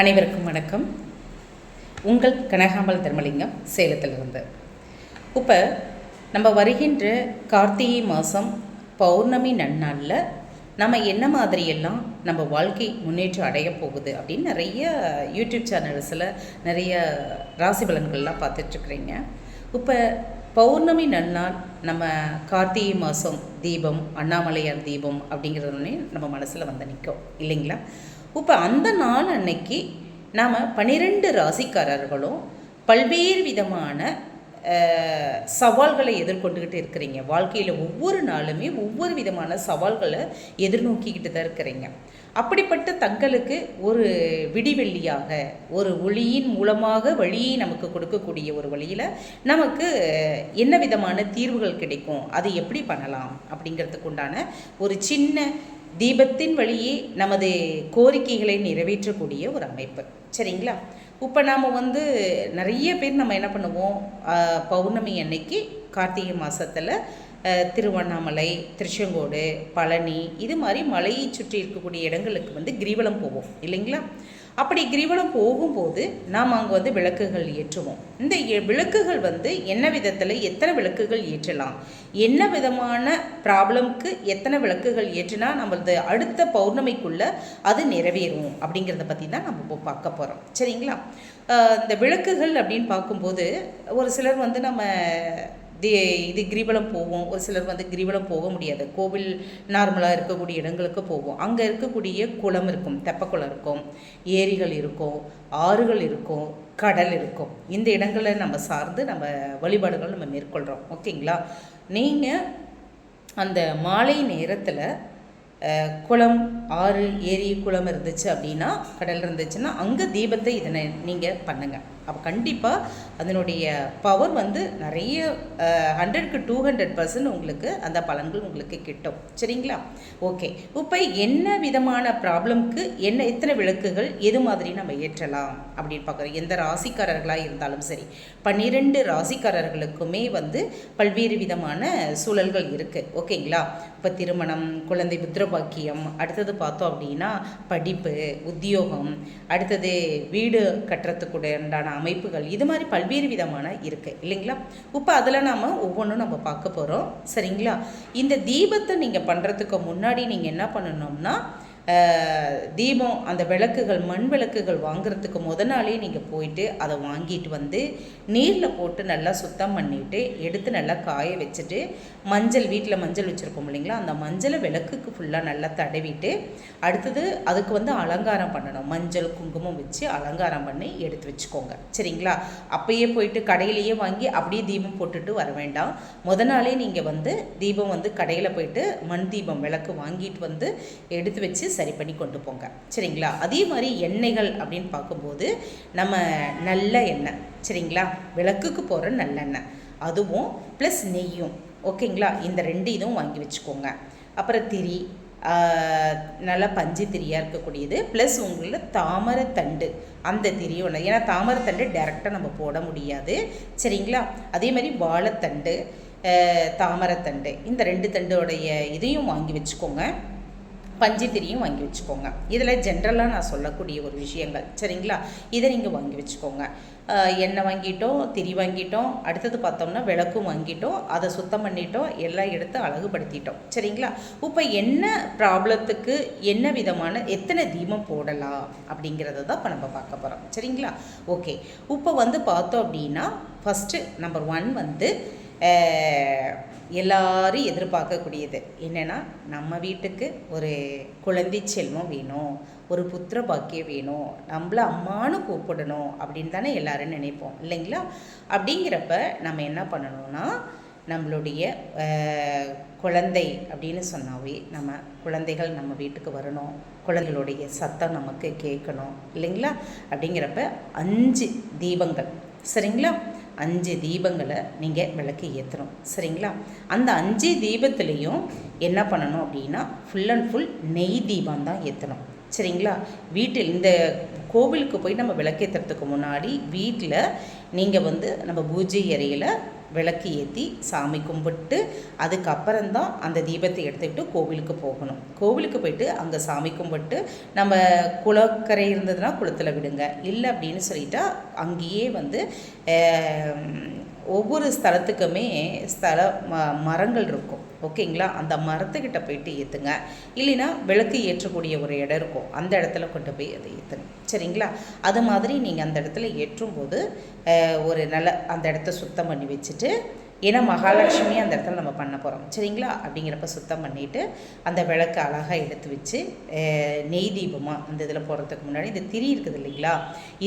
அனைவருக்கும் வணக்கம். உங்கள் கனகாம்பல் தர்மலிங்கம் சேலத்திலிருந்து. இப்போ நம்ம வருகின்ற கார்த்திகை மாதம் பௌர்ணமி நன்னாளில் நம்ம என்ன மாதிரியெல்லாம் நம்ம வாழ்க்கை முன்னேற்றம் அடைய போகுது அப்படின்னு நிறைய யூடியூப் சேனல்ஸில் நிறைய ராசி பலன்கள்லாம் பார்த்துட்ருக்குறீங்க. இப்போ பௌர்ணமி நன்னாள் நம்ம கார்த்திகை மாதம் தீபம் அண்ணாமலையார் தீபம் அப்படிங்கிறதுனே நம்ம மனசில் வந்து நிற்கும் இல்லைங்களா? இப்போ அந்த நாள் அன்னைக்கு நாம் பன்னிரெண்டு ராசிக்காரர்களும் பல்வேறு விதமான சவால்களை எதிர்கொண்டுக்கிட்டு இருக்கிறீங்க. வாழ்க்கையில் ஒவ்வொரு நாளுமே ஒவ்வொரு விதமான சவால்களை எதிர்நோக்கிக்கிட்டு தான் இருக்கிறீங்க. அப்படிப்பட்ட தங்களுக்கு ஒரு விடிவெள்ளியாக ஒரு ஒளியின் மூலமாக வழியை நமக்கு கொடுக்கக்கூடிய ஒரு வழியில் நமக்கு என்ன விதமான தீர்வுகள் கிடைக்கும்? அதை எப்படி பண்ணலாம்? அப்படிங்கிறதுக்கு உண்டான ஒரு சின்ன தீபத்தின் வழியே நமது கோரிக்கைகளை நிறைவேற்றக்கூடிய ஒரு அமைப்பு. சரிங்களா? இப்போ நாம் வந்து நிறைய பேர் நம்ம என்ன பண்ணுவோம்? பௌர்ணமி அன்னைக்கு கார்த்திகை மாதத்தில் திருவண்ணாமலை திருச்செங்கோடு பழனி இது மாதிரி மலையை சுற்றி இருக்கக்கூடிய இடங்களுக்கு வந்து கிரிவலம் போவோம். இல்லைங்களா? அப்படி கிரிவலம் போகும்போது நாம் அங்கே வந்து விளக்குகள் ஏற்றுவோம். இந்த விளக்குகள் வந்து என்ன விதத்தில் எத்தனை விளக்குகள் ஏற்றலாம்? என்ன விதமான ப்ராப்ளம்க்கு எத்தனை விளக்குகள் ஏற்றினா நம்மளது அடுத்த பௌர்ணமிக்குள்ளே அது நிறைவேறும் அப்படிங்கிறத பற்றி தான் நம்ம இப்போ பார்க்க போகிறோம் சரிங்களா? இந்த விளக்குகள் அப்படின்னு பார்க்கும்போது ஒரு சிலர் வந்து நம்ம தி இது கிரிவலம் போவோம். ஒரு சிலர் வந்து கிரிவலம் போக முடியாது. கோவில் நார்மலாக இருக்கக்கூடிய இடங்களுக்கு போவோம். அங்கே இருக்கக்கூடிய குளம் இருக்கும். தெப்பக்குளம் இருக்கும். ஏரிகள் இருக்கும். ஆறுகள் இருக்கும். கடல் இருக்கும். இந்த இடங்களை நம்ம சார்ந்து நம்ம வழிபாடுகள் நம்ம மேற்கொள்கிறோம் ஓகேங்களா? நீங்கள் அந்த மாலை நேரத்தில் குளம் ஆறு ஏரி குளம் இருந்துச்சு அப்படின்னா கடல் இருந்துச்சுன்னா அங்கே தீபத்தை இதனை நீங்கள் பண்ணுங்கள் அப்போ கண்டிப்பாக அதனுடைய பவர் வந்து நிறைய ஹண்ட்ரட்க்கு டூ ஹண்ட்ரட் பர்சன்ட் உங்களுக்கு அந்த பலன்கள் உங்களுக்கு கிட்டும். சரிங்களா? ஓகே இப்போ என்ன விதமான ப்ராப்ளம்க்கு என்ன எத்தனை விளக்குகள் எது மாதிரி நம்ம ஏற்றலாம் அப்படின்னு பார்க்குறோம். எந்த ராசிக்காரர்களாக இருந்தாலும் சரி. பன்னிரெண்டு ராசிக்காரர்களுக்குமே வந்து பல்வேறு விதமான சூழல்கள் இருக்குது ஓகேங்களா? இப்போ திருமணம் குழந்தை புத்திரபாக்கியம் அடுத்தது பார்த்தோம் அப்படின்னா படிப்பு உத்தியோகம் அடுத்தது வீடு கட்டுறதுக்கு உண்டான அமைப்புகள் இது மாதிரி பல்வேறு விதமான இருக்குது இல்லைங்களா? இப்போ அதில் நாம் ஒவ்வொன்றும் நம்ம பார்க்க போகிறோம் சரிங்களா? இந்த தீபத்தை நீங்கள் பண்ணுறதுக்கு முன்னாடி நீங்கள் என்ன பண்ணணும்னா தீபம் அந்த விளக்குகள் மண் விளக்குகள் வாங்குறதுக்கு முத நாளே நீங்கள் போயிட்டு அதை வாங்கிட்டு வந்து நீரில் போட்டு நல்லா சுத்தம் பண்ணிவிட்டு எடுத்து நல்லா காய வச்சுட்டு மஞ்சள் வீட்டில் மஞ்சள் வச்சுருப்போம் இல்லைங்களா? அந்த மஞ்சளை விளக்குக்கு ஃபுல்லாக நல்லா தடவிட்டு அடுத்தது அதுக்கு வந்து அலங்காரம் பண்ணணும். மஞ்சள் குங்குமம் வச்சு அலங்காரம் பண்ணி எடுத்து வச்சுக்கோங்க. சரிங்களா? அப்பயே போயிட்டு கடையிலேயே வாங்கி அப்படியே தீபம் போட்டுட்டு வர வேண்டாம். முத நாளே நீங்கள் வந்து தீபம் வந்து கடையில் போயிட்டு மண் தீபம் விளக்கு வாங்கிட்டு வந்து எடுத்து வச்சு சரி பண்ணி கொண்டு போங்க. சரிங்களா? அதே மாதிரி எண்ணெய்கள் அப்படின்னு பார்க்கும்போது நம்ம நல்ல எண்ணெய் சரிங்களா? விளக்குக்கு போகிற நல்லெண்ணெய் அதுவும் ப்ளஸ் நெய்யும். ஓகேங்களா? இந்த ரெண்டு இதுவும் வாங்கி வச்சுக்கோங்க. அப்புறம் திரி நல்லா பஞ்சு திரியாக இருக்கக்கூடியது ப்ளஸ் உங்களில் தாமரை தண்டு. அந்த திரியும் இல்லை ஏன்னா தாமரை தண்டு டேரெக்டாக நம்ம போட முடியாது. சரிங்களா? அதே மாதிரி வாழைத்தண்டு தாமரை தாமரைத்தண்டு இந்த ரெண்டு தண்டோடைய இதையும் வாங்கி வச்சுக்கோங்க. பஞ்சு திரியும் வாங்கி வச்சுக்கோங்க. இதில் ஜென்ரலாக நான் சொல்லக்கூடிய ஒரு விஷயங்கள். சரிங்களா? இதை நீங்கள் வாங்கி வச்சுக்கோங்க. எண்ணெய் வாங்கிட்டோம் திரி வாங்கிட்டோம் அடுத்தது பார்த்தோம்னா விளக்கும் வாங்கிட்டோம் அதை சுத்தம் பண்ணிட்டோம் எல்லாம் எடுத்து அழகுபடுத்திட்டோம். சரிங்களா? இப்போ என்ன ப்ராப்ளத்துக்கு என்ன விதமான எத்தனை தீபம் போடலாம் அப்படிங்கிறத தான் இப்போ நம்ம பார்க்க போகிறோம் சரிங்களா? ஓகே. இப்போ வந்து பார்த்தோம் அப்படின்னா ஃபஸ்ட்டு நம்பர் ஒன் வந்து எல்லாரும் எதிர்பார்க்கக்கூடியது. என்னென்னா நம்ம வீட்டுக்கு ஒரு குழந்தை செல்வம் வேணும் ஒரு புத்திர பாக்கியம் வேணும் நம்மள அம்மானு கூப்பிடணும் அப்படின்னு தானே எல்லாரும் நினைப்போம் இல்லைங்களா? அப்படிங்கிறப்ப நம்ம என்ன பண்ணணும்னா நம்மளுடைய குழந்தை அப்படின்னு சொன்னாவே நம்ம குழந்தைகள் நம்ம வீட்டுக்கு வரணும் குழந்தைகளுடைய சத்தம் நமக்கு கேட்கணும் இல்லைங்களா? அப்படிங்கிறப்ப அஞ்சு தீபங்கள். சரிங்களா? அஞ்சு தீபங்களை நீங்கள் விளக்கு ஏற்றணும் சரிங்களா? அந்த அஞ்சு தீபத்துலேயும் என்ன பண்ணணும் அப்படின்னா ஃபுல் அண்ட் ஃபுல் நெய் தீபம் தான் ஏற்றணும் சரிங்களா? வீட்டில் இந்த கோவிலுக்கு போய் நம்ம விளக்கேற்றுறதுக்கு முன்னாடி வீட்டில் நீங்கள் வந்து நம்ம பூஜை அறையில் விளக்கு ஏற்றி சாமி கும்பிட்டு அதுக்கப்புறம் தான் அந்த தீபத்தை எடுத்துக்கிட்டு கோவிலுக்கு போகணும். கோவிலுக்கு போயிட்டு அங்கே சாமி கும்பிட்டு நம்ம குளக்கரை இருந்ததுன்னா குளத்தில் விடுங்க. இல்லை அப்படின்னு சொல்லிட்டா அங்கேயே வந்து ஒவ்வொரு ஸ்தலத்துக்குமே ஸ்தல ம மரங்கள் இருக்கும். ஓகேங்களா? அந்த மரத்துக்கிட்ட போயிட்டு ஏற்றுங்க இல்லைன்னா விளக்கு ஏற்றக்கூடிய ஒரு இடம் இருக்கும். அந்த இடத்துல கொண்டு போய் அதை ஏற்றுங்க சரிங்களா? அது மாதிரி நீங்கள் அந்த இடத்துல ஏற்றும்போது ஒரு நல்ல அந்த இடத்த சுத்தம் பண்ணி வச்சுட்டு ஏன்னா மகாலட்சுமி அந்த இடத்துல நம்ம பண்ண போகிறோம் சரிங்களா? அப்படிங்கிறப்ப சுத்தம் பண்ணிவிட்டு அந்த விளக்கு அழகாக எடுத்து வச்சு நெய் தீபமாக அந்த இதில் போகிறதுக்கு முன்னாடி இந்த திரி இருக்குது இல்லைங்களா?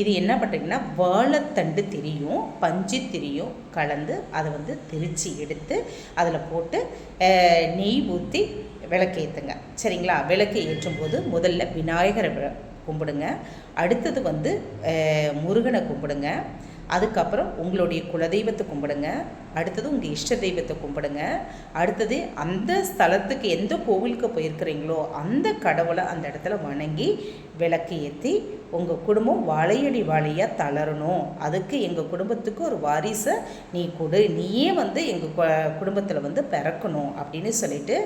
இது என்ன பண்ணுறீங்கன்னா வாழைத்தண்டு திரியும் பஞ்சு திரியும் கலந்து அதை வந்து திரித்து எடுத்து அதில் போட்டு நெய் ஊற்றி விளக்கேற்றுங்க சரிங்களா? விளக்கு ஏற்றும் போது முதல்ல விநாயகரை கும்பிடுங்க. அடுத்தது வந்து முருகனை கும்பிடுங்க. அதுக்கப்புறம் உங்களுடைய குலதெய்வத்தை கும்பிடுங்க. அடுத்தது உங்கள் இஷ்ட தெய்வத்தை கும்பிடுங்க. அடுத்தது அந்த ஸ்தலத்துக்கு எந்த கோவிலுக்கு போயிருக்கிறீங்களோ அந்த கடவுளை அந்த இடத்துல வணங்கி விளக்கு ஏற்றி உங்கள் குடும்பம் வாழையடி வாழையாக தளரணும். அதுக்கு எங்கள் குடும்பத்துக்கு ஒரு வாரிசை நீ கொடு. நீயே வந்து எங்கள் குடும்பத்தில் வந்து பிறக்கணும் அப்படின்னு சொல்லிட்டு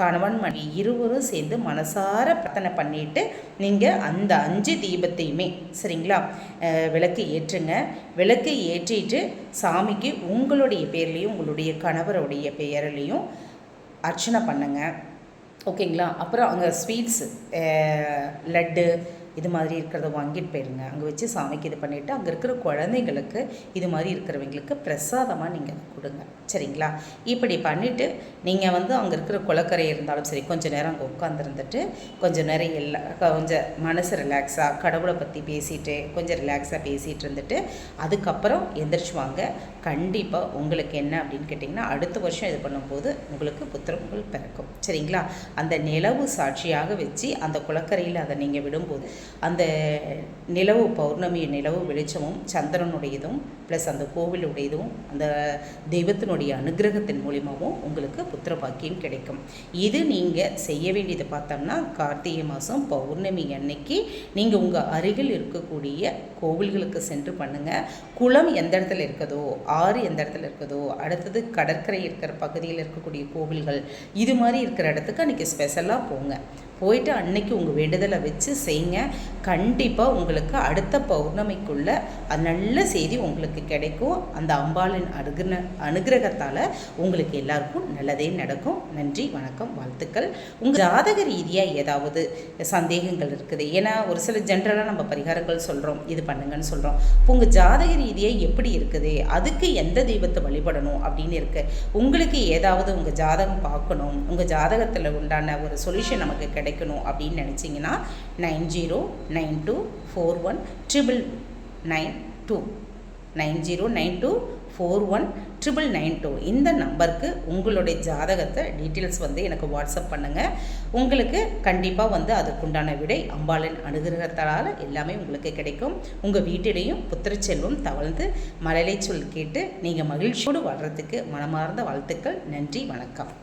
கணவன் மணி இருவரும் சேர்ந்து மனசார பிரார்த்தனை பண்ணிட்டு நீங்கள் அந்த அஞ்சு தீபத்தையுமே சரிங்களா? விளக்கு ஏற்றுங்க. விளக்கு ஏற்றிட்டு சாமிக்கு உங்களுடைய பேர்லேயும் உங்களுடைய கணவருடைய பெயர்லேயும் அர்ச்சனை பண்ணுங்கள் ஓகேங்களா? அப்புறம் அங்கே ஸ்வீட்ஸு லட்டு இது மாதிரி இருக்கிறத வாங்கிட்டு போயிருங்க. அங்கே வச்சு சாமிக்கு இது பண்ணிவிட்டு அங்கே இருக்கிற குழந்தைங்களுக்கு இது மாதிரி இருக்கிறவங்களுக்கு பிரசாதமாக நீங்கள் கொடுங்க. சரிங்களா? இப்படி பண்ணிவிட்டு நீங்கள் வந்து அங்கே இருக்கிற குளக்கரை இருந்தாலும் சரி கொஞ்சம் நேரம் அங்கே உட்காந்துருந்துட்டு கொஞ்சம் நேரம் எல்லா கொஞ்சம் மனசு ரிலாக்ஸாக கடவுளை பற்றி பேசிட்டு கொஞ்சம் ரிலாக்ஸாக பேசிகிட்டு இருந்துட்டு அதுக்கப்புறம் எந்திரிச்சுவாங்க கண்டிப்பாக உங்களுக்கு என்ன அப்படின்னு கேட்டிங்கன்னா அடுத்த வருஷம் இது பண்ணும்போது உங்களுக்கு புத்திரங்கள் பிறக்கும். சரிங்களா? அந்த நிலவு சாட்சியாக வச்சு அந்த குளக்கரையில் அதை நீங்கள் விடும்போது அந்த நிலவு பௌர்ணமி நிலவு வெளிச்சமும் சந்திரனுடையதும் ப்ளஸ் அந்த கோவிலுடையதும் அந்த தெய்வத்தினுடைய அனுகிரகத்தின் மூலியமாகவும் உங்களுக்கு புத்திர பாக்கியம் கிடைக்கும். இது நீங்கள் செய்ய வேண்டியது பார்த்தோம்னா கார்த்திகை மாதம் பௌர்ணமி அன்னைக்கு நீங்கள் உங்கள் அருகில் இருக்கக்கூடிய கோவில்களுக்கு சென்று பண்ணுங்கள் குளம் எந்த இடத்துல இருக்கதோ ஆறு எந்த இடத்துல இருக்கதோ அடுத்தது கடற்கரை இருக்கிற பகுதியில் இருக்கக்கூடிய கோவில்கள் இது மாதிரி இருக்கிற இடத்துக்கு அன்றைக்கி ஸ்பெஷலாக போங்க. போயிட்டு அன்னைக்கு உங்கள் வேண்டுதலை வச்சு செய்யுங்க. கண்டிப்பாக உங்களுக்கு அடுத்த பௌர்ணமிக்குள்ள நல்ல செய்தி உங்களுக்கு கிடைக்கும். அந்த அம்பாளின் அனுகிர அனுகிரகத்தால் உங்களுக்கு எல்லாருக்கும் நல்லதே நடக்கும். நன்றி வணக்கம் வாழ்த்துக்கள். உங்கள் ஜாதக ரீதியாக ஏதாவது சந்தேகங்கள் இருக்குது? ஏன்னா ஒரு சில ஜென்ரலாக நம்ம பரிகாரங்கள் சொல்கிறோம் இது பண்ணுங்கன்னு சொல்கிறோம் இப்போ உங்கள் ஜாதக ரீதியாக எப்படி இருக்குது? அதுக்கு எந்த தெய்வத்தை வழிபடணும் அப்படின்னு இருக்குது உங்களுக்கு ஏதாவது உங்கள் ஜாதகம் பார்க்கணும். உங்கள் ஜாதகத்தில் உண்டான ஒரு சொல்யூஷன் நமக்கு கிடைக்கும். கிடைக்கணும் அப்படின்னு நினச்சிங்கன்னா nine zero nine two four one triple nine two. Nine zero nine two four one triple nine two. இந்த நம்பருக்கு உங்களுடைய ஜாதகத்தை டீட்டெயில்ஸ் வந்து எனக்கு வாட்ஸ்அப் பண்ணுங்கள் உங்களுக்கு கண்டிப்பாக வந்து அதுக்குண்டான விடை அம்பாளின் அனுகிரகத்தால் எல்லாமே உங்களுக்கு கிடைக்கும். உங்கள் வீட்டிலையும் புத்திரச்செல்வம் தவழ்ந்து மழலை சொல் கேட்டு நீங்கள் மகிழ்ச்சியோடு வர்றதுக்கு மனமார்ந்த வாழ்த்துக்கள். நன்றி வணக்கம்.